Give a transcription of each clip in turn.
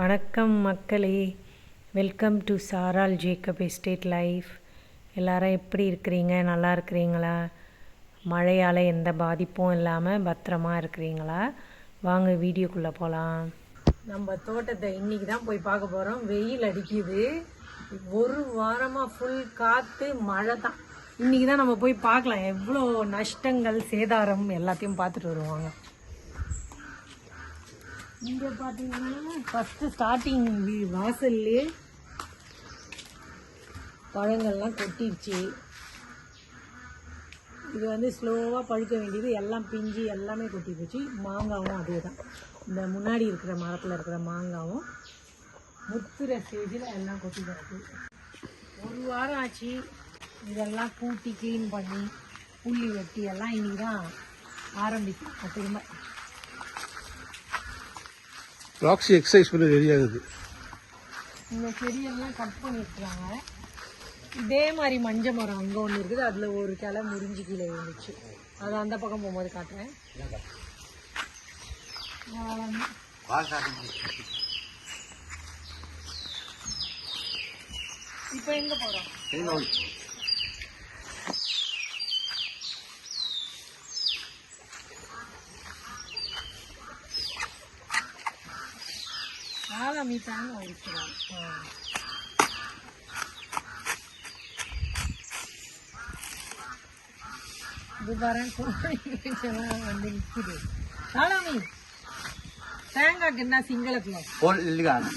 வணக்கம் மக்களே. Welcome to Saral Jacob estate life எல்லாரும் எப்படி இருக்கிறீங்க? நல்லா இருக்கிறீங்களா? மழையால் எந்த பாதிப்பும் இல்லாமல் பத்திரமா இருக்கிறீங்களா? வாங்க வீடியோக்குள்ளே போகலாம் நம்ம தோட்டத்தை இன்னைக்கு தான் போய் பார்க்க போகிறோம் வெயில் அடிக்குது. ஒரு வாரமாக ஃபுல் காற்று மழை தான். இன்னைக்கு தான் நம்ம போய் பார்க்கலாம். எவ்வளோ நஷ்டங்கள் சேதாரம் எல்லாத்தையும் பார்த்துட்டு வருவாங்க. இங்க பாத்தீங்கன்னா ஃபஸ்ட்டு ஸ்டார்டிங் வாசல்லே பழங்கள்லாம் கொட்டிடுச்சு. இது வந்து ஸ்லோவாக பழுக்க வேண்டியது. எல்லாம் பிஞ்சு எல்லாமே கொட்டி போச்சு. மாங்காவும் அதே தான் இந்த முன்னாடி இருக்கிற மரத்தில் இருக்கிற மாங்காவும் முத்துற ஸ்டேஜில் எல்லாம் கொட்டி கிடக்கு. ஒரு வாரம் ஆச்சு. இதெல்லாம் கூட்டி க்ளீன் பண்ணி புள்ளி வெட்டி எல்லாம் இன்றைக்கி தான் ஆரம்பிக்கும். திரும்ப ராக்ஸி எக்ஸசைஸ் பண்ண ரெடி ஆகுது இந்த செடியெல்லாம் கட் பண்ணிருக்காங்க. இதே மாதிரி மஞ்ச மரம் அங்கே ஒன்று இருக்குது. அதில் ஒரு கிளை முறிஞ்சு கீழே இருந்துச்சு அது அந்த பக்கம் போகும்போது காட்டுறேன். இப்போ எங்கே போகிறோம் நாலாம் மீட்டான ஒரு கிலோ இது பாருங்க வந்து நிற்குது நாலாமி தேங்காய்க்கு என்ன சிங்களத்தில் போல் இல்லைக்கான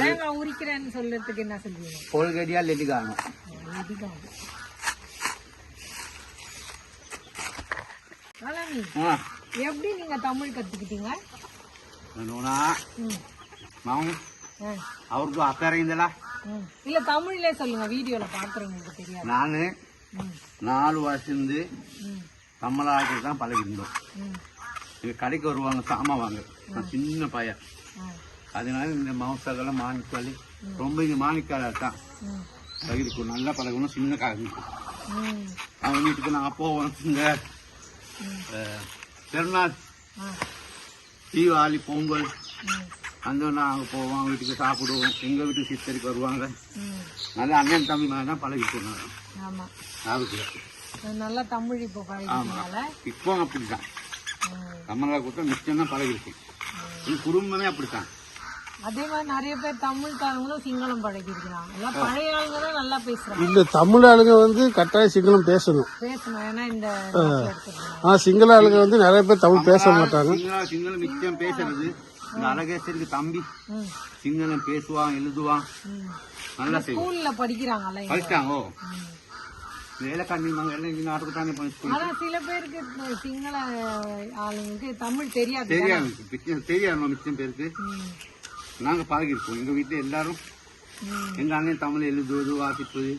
தேங்காய் உரிக்கிறேன்னு சொல்றதுக்கு என்ன சொல்லுவீங்க போல் கடியா லெட்டுக்கான லெட்டுக்கான நாலாமி எப்படி நீங்க தமிழ் கத்துக்கிட்டீங்க? மாவும் அவருக்கும் அக்கறை இந்தலா இல்ல தமிழ்ல சொல்லுங்க. வீடியோல பாக்குறவங்களுக்கு தெரியாது. நானு நாலு வருஷம் இருந்து தமிழாக்கள் தான் பழகிருந்தோம் எங்க கடைக்கு வருவாங்க சாமான் வாங்க. நான் சின்ன பையன். அதனால இந்த மாம்சாக்கெல்லாம் மாணிக்காளி ரொம்ப இந்த மாணிக்காள தான். பகிர்க்கும் நல்லா பழகணும் சின்ன காரணம் அவன் வீட்டுக்கு நான் போவேன் இந்த பெருநாள். தீபாவளி பொங்கல். அந்த நாங்கள் போவோம் வீட்டுக்கு சாப்பிடுவோம். எங்கள் வீட்டுக்கு சிஸ்டருக்கு வருவாங்க. நல்லா அண்ணன் தம்பி மாதிரி தான் பழகிட்டு நாங்கள் ஆமா. அதுக்கு. நல்லா தமிழ் இப்போ பழகினால இப்போ அப்படிதான். தமிழா கொடுத்தா மிச்சம் தான் பழகிருக்கு. குடும்பமே அப்படித்தான். அதே மாதிரி நிறைய பேர் தமிழ்காரங்களும் சிங்களம் பழகி இருக்கிறாங்க எல்லாம் பழைய ஆளுங்க தான் நல்லா பேசுறாங்க. இந்த தமிழ் ஆளுங்க வந்து கட்டாயம் சிங்களம் பேசணும். பேசணும். ஏன்னா இந்த. ஆனா சிங்கள ஆளுங்க வந்து நிறைய பேர் தமிழ் பேச மாட்டாங்க. சிங்களா சிங்களம் மிச்சம் பேசுறது. இந்த அழகேசருக்கு தம்பி. சிங்களம் பேசுவான் எழுதுவான். நல்லா செய்வான் ஸ்கூல்ல படிக்கிறாங்கல்ல ஓ. ம். வேலை கண்ணிமாங்க எல்லாம் இந்த நாட்டுக்கு தானே பண்ணி ஆனா சில பேருக்கு சிங்கள ஆளுங்களுக்கு தமிழ் தெரியாது தெரியாது. மிச்சம் தெரியாது. மிச்சம் பேருக்கு. நாங்க பழகிருக்கோம். எங்க வீட்டுல எல்லாரும் எங்க அண்ணன் தமிழ் எழுதுவது வாசிப்பது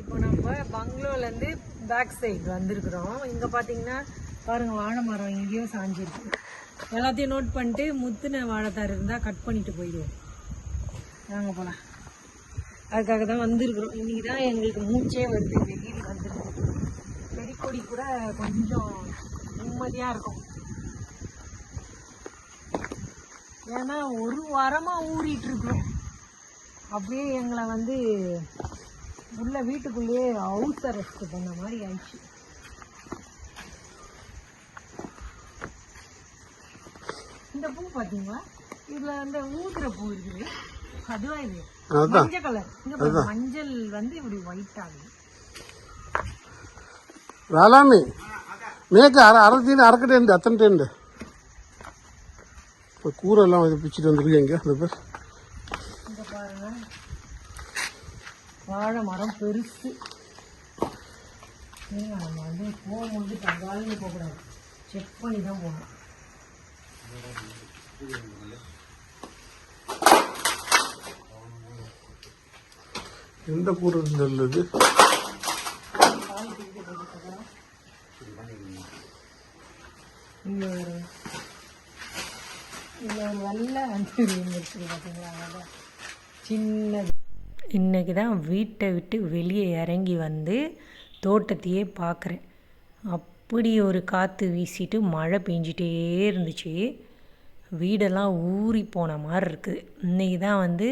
இப்போ நம்ம பங்களூர்லேருந்து பேக் சைடு வந்திருக்கிறோம். இங்கே பார்த்தீங்கன்னா பாருங்கள் வாழை மரம் எங்கேயோ சாஞ்சிருக்கு. எல்லாத்தையும் நோட் பண்ணிட்டு முத்துன வாழைத்தார் இருந்தால் கட் பண்ணிட்டு போயிடுவோம். நாங்கள் போகலாம் அதுக்காக தான் வந்திருக்கிறோம். இன்றைக்கி தான் எங்களுக்கு மூச்சே வருது. வெளியில் வந்துருக்கு. செடி கொடி கூட கொஞ்சம் நிம்மதியாக இருக்கும். ஏன்னா ஒரு வாரமாக ஊறிட்டு இருக்கிறோம் அப்படியே எங்களை வந்து உள்ள வீட்டுக்குள்ளேயே ஹவுஸ் அரெஸ்ட் பண்ண மாதிரி ஆயிடுச்சு. இந்த பூ பாத்தீங்களா? இதுல அந்த ஊதுற பூ இருக்குது. அதுவா இது? மஞ்சள் கலர் இங்க மஞ்சள் வந்து இப்படி ஒயிட் ஆகுது வேளாண்மை. மேற்கு அரை அரை டீன் அரைக்கட்டே இருந்து அத்தனை டேண்டு இப்போ கூரை எல்லாம் இது பிச்சுட்டு வந்துருக்கு எங்க அந்த பேர் இங்க பாருங்க வாழை மரம் பெருசு. நம்ம வந்து போகும்போது தங்காலின்னு போகக்கூடாது செக் பண்ணி தான் போகணும். எந்த கூரை நல்லது இங்க ஒரு இங்க ஒரு அந்தூரியம் இருக்குது பார்த்தீங்களா சின்னது. இன்றைக்கி தான் வீட்டை விட்டு வெளியே இறங்கி வந்து தோட்டத்தையே பார்க்குறேன். அப்படி ஒரு காற்று வீசிட்டு மழை பெஞ்சிட்டே இருந்துச்சு. வீடெல்லாம் ஊறி போன மாதிரி இருக்குது. இன்றைக்கி தான் வந்து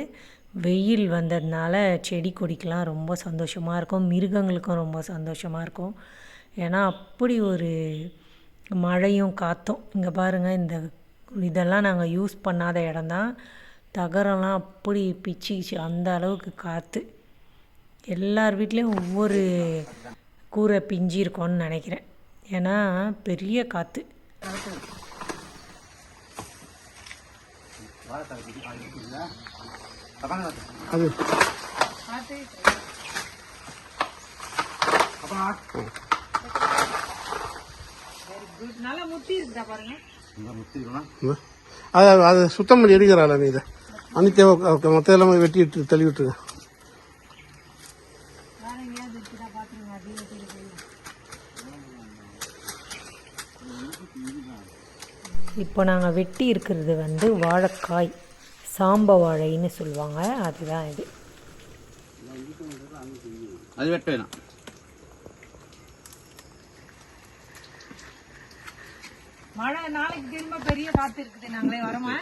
வெயில் வந்ததுனால செடி கொடிக்கெலாம் ரொம்ப சந்தோஷமாக இருக்கும். மிருகங்களுக்கும் ரொம்ப சந்தோஷமாக இருக்கும். ஏன்னா அப்படி ஒரு மழையும் காற்றும் இங்கே பாருங்கள் இந்த இதெல்லாம் நாங்கள் யூஸ் பண்ணாத இடம்தான். தகரம்லாம் அப்படி பிச்சுக்கிச்சு. அந்த அளவுக்கு காற்று எல்லார் வீட்லேயும் ஒவ்வொரு கூரை பிஞ்சு இருக்கும்னு நினைக்கிறேன். ஏன்னா பெரிய காற்று அது. நல்லா முத்தி இருக்குதா பாருங்க. அது அது சுத்தம் பண்ணி எடுக்கிறாள் நீ இதை? மொத்தம் எல்லாமே வெட்டி விட்டு தள்ளி விட்டுருங்க. இப்போ நாங்கள் வெட்டி இருக்கிறது வந்து வாழைக்காய் சாம்ப வாழைன்னு சொல்லுவாங்க. அதுதான் இது. அது வெட்ட வேணாம். மழை நாளைக்கு திரும்ப பெரிய காத்து இருக்குது. நாங்களே வரமா?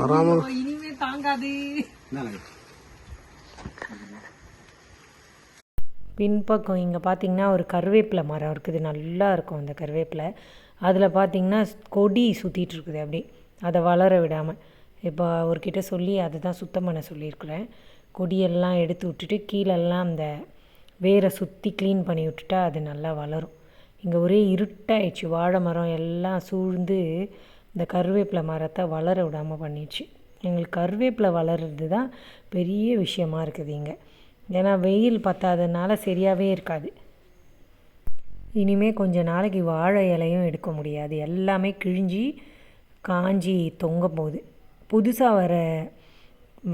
வராம இனிமே தாங்காது. பின்பக்கம் இங்கே பார்த்தீங்கன்னா ஒரு கருவேப்பிலை மரம் இருக்குது. நல்லா இருக்கும் அந்த கருவேப்பிலை. அதில் பார்த்தீங்கன்னா கொடி சுற்றிட்டு இருக்குது அப்படி அதை வளர விடாமல் இப்போ அவர்கிட்ட சொல்லி அதை தான் சுத்தம் பண்ண சொல்லியிருக்கிறேன். கொடியெல்லாம் எடுத்து விட்டுட்டு கீழெல்லாம் அந்த வேரை சுற்றி க்ளீன் பண்ணி விட்டுட்டா அது நல்லா வளரும். இங்கே ஒரே இருட்டாயிடுச்சு. வாழை மரம் எல்லாம் சூழ்ந்து இந்த கருவேப்பிலை மரத்தை வளர விடாமல் பண்ணிடுச்சு எங்களுக்கு கருவேப்பிலை வளர்றது தான் பெரிய விஷயமா இருக்குது இங்கே. ஏன்னா வெயில் பத்தாததுனால சரியாகவே இருக்காது. இனிமேல் கொஞ்ச நாளைக்கு வாழை இலையும் எடுக்க முடியாது. எல்லாமே கிழிஞ்சி காஞ்சி தொங்க போகுது. புதுசாக வர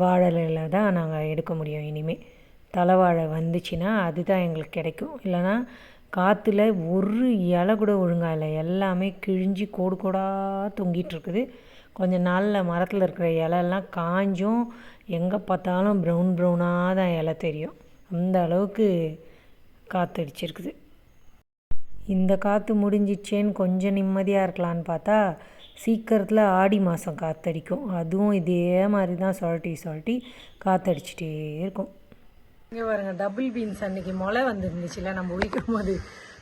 வாழலையில் தான் நாங்கள் எடுக்க முடியும் இனிமேல் தலைவாழை வந்துச்சுன்னா அதுதான் எங்களுக்கு கிடைக்கும். இல்லைன்னா காற்றுல ஒரு இலை கூட ஒழுங்காக இல்லை எல்லாமே கிழிஞ்சி கோடு கோடாக தொங்கிட்டு இருக்குது கொஞ்ச நாளில் மரத்தில் இருக்கிற இலையெல்லாம் காஞ்சும். எங்கே பார்த்தாலும் ப்ரௌன் ப்ரௌனாக தான் இலை தெரியும். அந்த அளவுக்கு காற்றடிச்சிருக்குது இந்த காற்று முடிஞ்சிச்சேன்னு கொஞ்சம் நிம்மதியாக இருக்கலான்னு பார்த்தா சீக்கிரத்தில் ஆடி மாதம் காற்றடிக்கும் அதுவும் இதே மாதிரி தான் சுழட்டி சுழட்டி காற்றடிச்சிட்டே இருக்கும். இங்கே பாருங்க டபுள் பீன்ஸ் அன்னைக்கு முளை வந்துருந்துச்சுல நம்ம உயிக்கும் போது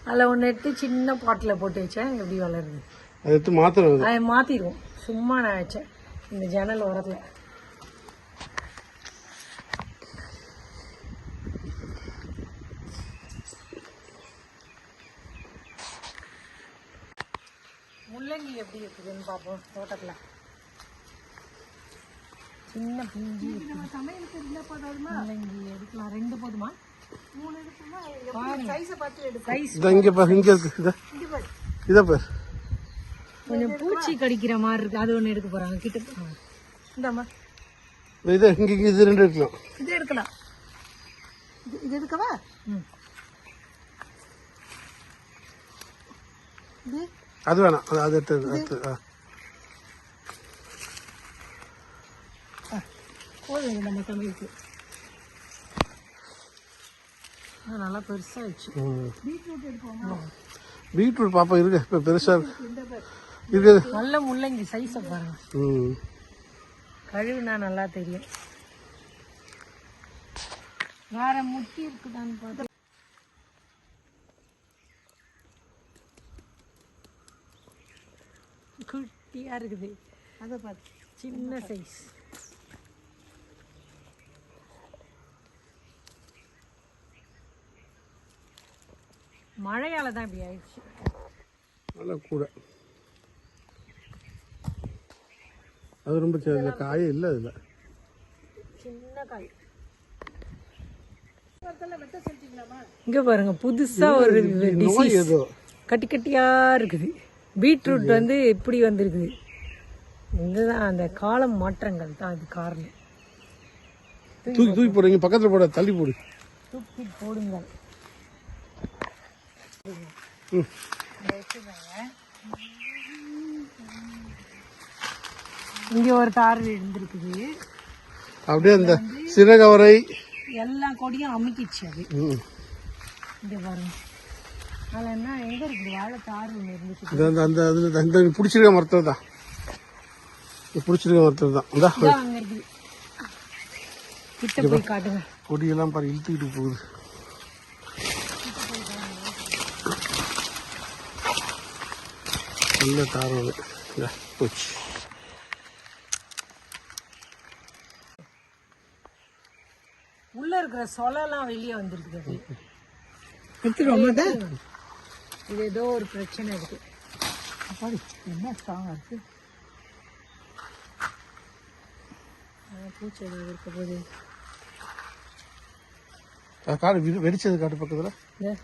அதில் ஒன்று எடுத்து சின்ன பாட்டில் போட்டு வச்சேன் எப்படி வளருது? அதை எடுத்து மாத்திரம் அது. மாற்றிடுவோம் சும்மா நான் வச்சேன் இந்த ஜன்னல் ஓரத்தில். முள்ளங்கி எப்படி இருக்குதுன்னு பார்ப்போம் தோட்டத்தில். சின்ன பிஞ்சி சமையலுக்கு முள்ளங்கி எடுக்கலாம் ரெண்டு போதுமா? மூணு எடுக்கணுமா? சைஸை பார்த்து எடு சைஸ் இதோ இங்கே பாரு. இங்கே இருக்கு இதை. இதை பாரு. கொஞ்சம் பூச்சி கடிக்கிற மாதிரி இருக்கு. அது ஒன்று எடுக்க போறாங்க. கிட்ட இந்தாம்மா. இதை இங்கே இங்கே இது ரெண்டு எடுக்கலாம் இது எடுக்கலாம். இது எடுக்கவா? ம். இது? அது வேணாம். அது அது எடுத்து எடுத்து ஆ போதும் நம்ம சமையலுக்கு நல்லா பெருசாகிடுச்சு. பீட்ரூட் எடுப்போமா? பீட்ரூட் பாப்பா இருக்கு இப்போ பெருசாக இருக்கு. நல்ல முள்ளங்கி சைஸை பாருங்க. ம். கழுவுனா நல்லா தெரியும். வேற முட்டி இருக்குதான்னு பார்த்து குட்டியா இருக்குது. அதை பார்த்து சின்ன சைஸ் மழையால தான் இப்படி ஆயிடுச்சு. நல்லா கூட. அது ரொம்ப சின்ன காயே இல்லை அதில். சின்ன காய். இங்க பாருங்க புதுசா ஒரு டிசீஸ் கட்டி கட்டியா இருக்குது. பீட்ரூட் வந்து எப்படி வந்திருக்குது. இதுதான் அந்த காலம் மாற்றங்கள் தான் அது காரணம். தூக்கி தூக்கி போடு இங்கே பக்கத்தில் போட தள்ளி போடு. தூக்கி போடுங்கள். ம் இங்க ஒரு தார் இருந்திருக்குது அப்படியே அந்த சிறகவரை. எல்லா கொடியும் அமுக்கிச்சு அது. இங்க பாருங்க. அதில் என்ன எங்கே இருக்குது? வாழை தார் ஒன்று இருந்துச்சு. அந்த அந்த அதில் இந்த பிடிச்சிருக்க தான். இந்த பிடிச்சிருக்க மரத்தில் தான். இந்த இதான் அங்கே இருக்குது. கிட்ட போய் காட்டுங்க. கொடியெல்லாம் பாரு இழுத்துக்கிட்டு போகுது. நல்ல தாரம் அது. இந்தா, போச்சு. உள்ள இருக்கிற சொலலாம் வெளியே வந்திருக்குது. அது. எடுத்துட்டு இது ஏதோ ஒரு பிரச்சனை இருக்கு. என்ன ஸ்ட்ராங்கா இருக்கு. பூச்செடி இருக்க போது காடு வெடி- வெடிச்சது காட்டு பக்கத்தில்.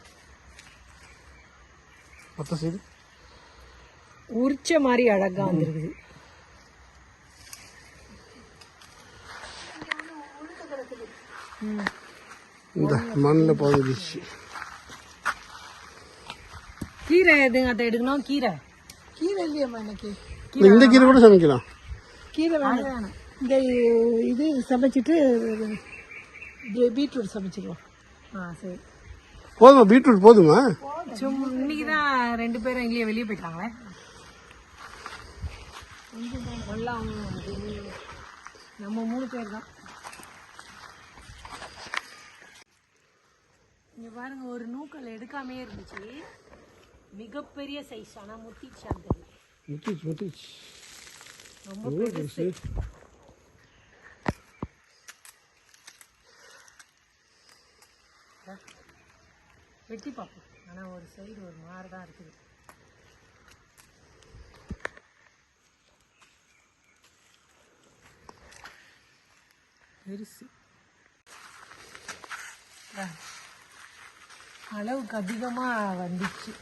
மற்ற சைடு உரிச்ச மாதிரி அழகா வந்திருக்குது. இந்த மண்ணில் புதஞ்சிச்சு கீரை எதுங்க அதை எடுக்கணும்? கீரை. கீரை இல்லையம்மா எனக்கு. இந்த கீரை கூட சமைக்கலாம். கீரை வேணும். இந்த இது சமைச்சிட்டு பீட்ரூட் சமைச்சிருவோம் ஆ சரி. போதுமா? பீட்ரூட் போதுமா? சும்மா இன்னைக்கு தான் ரெண்டு பேரும் எங்கேயோ வெளியே போயிட்டாங்களே. எல்லாம் நம்ம மூணு பேர் தான். இங்க பாருங்க ஒரு நூக்கல் எடுக்காமே இருந்துச்சு. மிகப்பெரிய சைஸ் ஆனா முத்திச்சு அந்த முட்டிச்சு முட்டிச்சு ரொம்ப பெருசு. வெட்டி பார்ப்போம். ஆனா ஒரு சைடு ஒரு மாதிரி தான் இருக்குது. பெருசு. அளவுக்கு அதிகமா வந்துச்சு.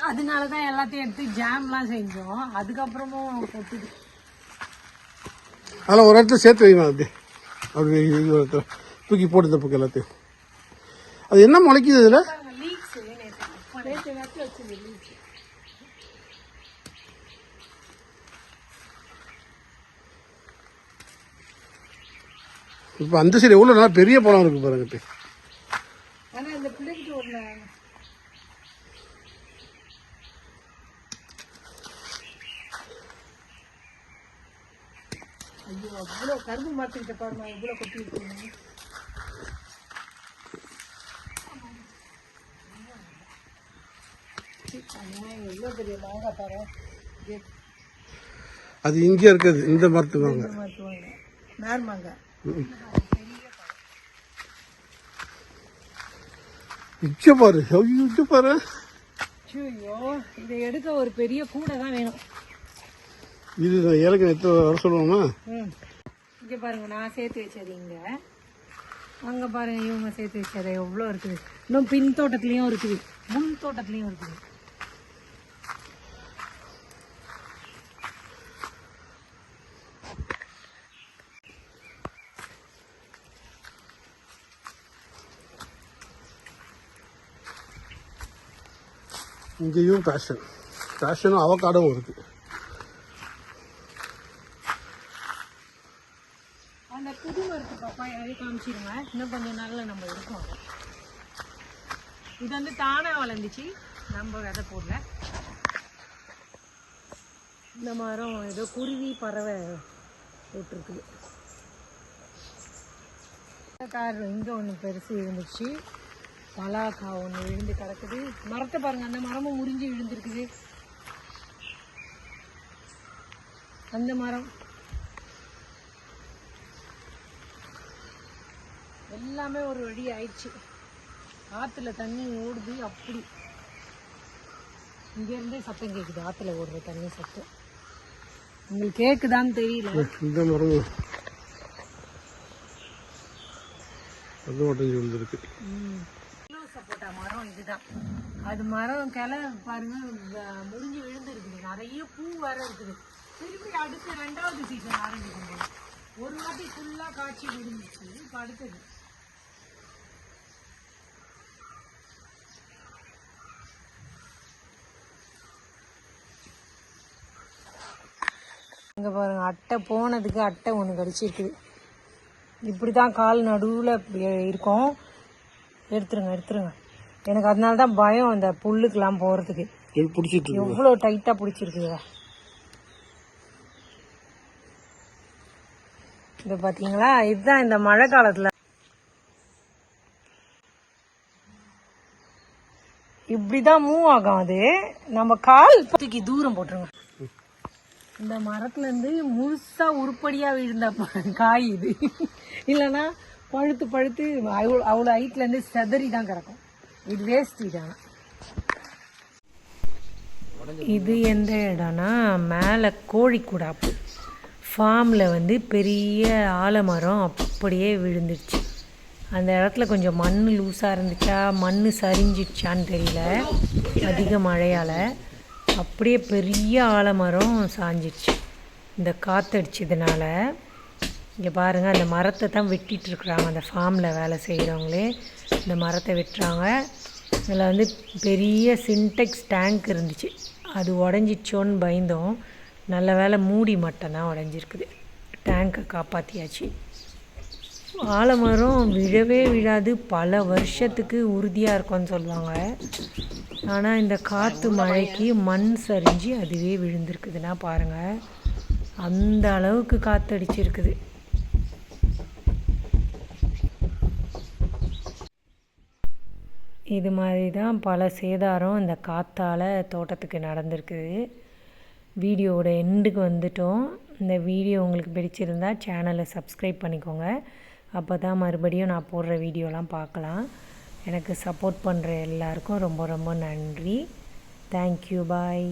அதனால தான் எல்லாத்தையும் எடுத்து ஜாம்லாம் செஞ்சோம். அதுக்கப்புறமும் கொட்டுது. அதில் ஒரு இடத்துல சேர்த்து வைமா அப்படி. அப்படி ஒரு இடத்துல தூக்கி போட்டு இந்த பக்கம் எல்லாத்தையும். அது என்ன முளைக்குது இதில்? லீக்ஸ் இப்போ அந்த சைடு எவ்வளோ நல்லா பெரிய பழம் இருக்கு பாருங்க இப்போ. அது இங்கே இருக்குது இந்த மரத்துக்கு வாங்க. இங்கே பாரு இங்கே பாரு. ஐயோ இதை எடுக்க ஒரு பெரிய கூடை தான் வேணும். இது ஏலக்காய் எத்தனை வர சொல்லுவோமா? ம். இங்கே பாருங்க நான் சேர்த்து வச்சது இங்கே. அங்கே பாருங்க இவங்க சேர்த்து வச்சது. எவ்வளோ இருக்குது. இன்னும் பின் தோட்டத்துலேயும் இருக்குது. முன் தோட்டத்துலேயும் இருக்குது. இங்கேயும் பேஷன் பேஷனும் அவக்காடவும் இருக்குது அந்த புது மரத்து யாரையும் காமிச்சிருங்க. இன்னும் கொஞ்சம் நாளில் நம்ம இருக்கோம் இது வந்து தானாக வளர்ந்துச்சு. நம்ம விதை போடல. இந்த மரம் ஏதோ குருவி பறவை போட்டிருக்குது கார் இங்கே ஒன்று பெருசு இருந்துச்சு. பலாக்கா ஒன்று விழுந்து கிடக்குது. மரத்தை பாருங்க அந்த மரமும் முறிஞ்சு விழுந்திருக்குது. அந்த மரம். எல்லாமே ஒரு வழி ஆயிடுச்சு. ஆற்றுல தண்ணி ஓடுது அப்படி. இங்கேருந்தே சத்தம் கேட்குது ஆற்றுல ஓடுற தண்ணி சத்தம். உங்களுக்கு கேட்குதான்னு தெரியல. இந்த மரமும் அது உடஞ்சி விழுந்திருக்கு சப்போட்டா மரம் இதுதான். அது மரம் கிளை பாருங்க முடிஞ்சு முறிஞ்சு விழுந்துருக்குது. நிறைய பூ வர இருக்குது. திருப்பி அடுத்த ரெண்டாவது சீசன் ஆரம்பிக்கும் போது ஒரு வாட்டி ஃபுல்லா காய்ச்சி விழுந்துச்சு இப்போ அடுத்தது. இங்க பாருங்க அட்டை போனதுக்கு அட்டை ஒன்று கடிச்சிருக்குது. இப்படி தான் கால் நடுவில் இருக்கும். எடுத்துருங்க எடுத்துருங்க. எனக்கு அதனால தான் பயம் அந்த புல்லுக்கெல்லாம் போகிறதுக்கு இது பிடிச்சிட்டு எவ்வளோ டைட்டாக பிடிச்சிருக்குதா இது. பார்த்தீங்களா இதுதான் இந்த மழை காலத்தில். இப்படிதான் மூவ் ஆகும் அது. நம்ம கால் தூக்கி தூரம் போட்டுருங்க. இந்த மரத்துல இருந்து முழுசா உருப்படியா விழுந்த காய் இது. இல்லைன்னா பழுத்து பழுத்து அவ்வளோ அவ்வளோ ஹைட்ல இருந்து செதறி தான் கிடக்கும். இது வேஸ்ட் இதான இது எந்த இடம்னா மேலே கோழிக்கூடாப்பு. ஃபார்மில் வந்து பெரிய ஆலமரம் அப்படியே விழுந்துருச்சு அந்த இடத்துல கொஞ்சம் மண் லூஸாக இருந்துச்சா மண் சரிஞ்சிடுச்சான்னு தெரியல. அதிக மழையால் அப்படியே பெரிய ஆலமரம் சாஞ்சிடுச்சு. இந்த காற்றடிச்சதுனால இங்கே பாருங்கள் அந்த மரத்தை தான் வெட்டிகிட்ருக்குறாங்க அந்த ஃபார்மில் வேலை செய்கிறவங்களே இந்த மரத்தை வெட்டுறாங்க. இதில் வந்து பெரிய சின்டெக்ஸ் டேங்க் இருந்துச்சு. அது உடஞ்சிச்சோன்னு பயந்தோம். நல்ல வேளை மூடி மட்டும்தான் உடஞ்சிருக்குது. டேங்கை காப்பாற்றியாச்சு ஆலமரம் விழவே விழாது. பல வருஷத்துக்கு உறுதியாக இருக்கும்னு சொல்லுவாங்க. ஆனால் இந்த காற்று மழைக்கு மண் சரிஞ்சு அதுவே விழுந்திருக்குதுன்னா பாருங்கள் அந்த அளவுக்கு காற்றடிச்சிருக்குது இது மாதிரி தான் பல சேதாரம் இந்த காற்றால் தோட்டத்துக்கு நடந்திருக்குது வீடியோவோட எண்டுக்கு வந்துட்டோம். இந்த வீடியோ உங்களுக்கு பிடிச்சிருந்தா சேனலை சப்ஸ்கிரைப் பண்ணிக்கோங்க. அப்போ தான் மறுபடியும் நான் போடுற வீடியோலாம் பார்க்கலாம். எனக்கு சப்போர்ட் பண்ணுற எல்லாருக்கும் ரொம்ப ரொம்ப நன்றி. Thank you bye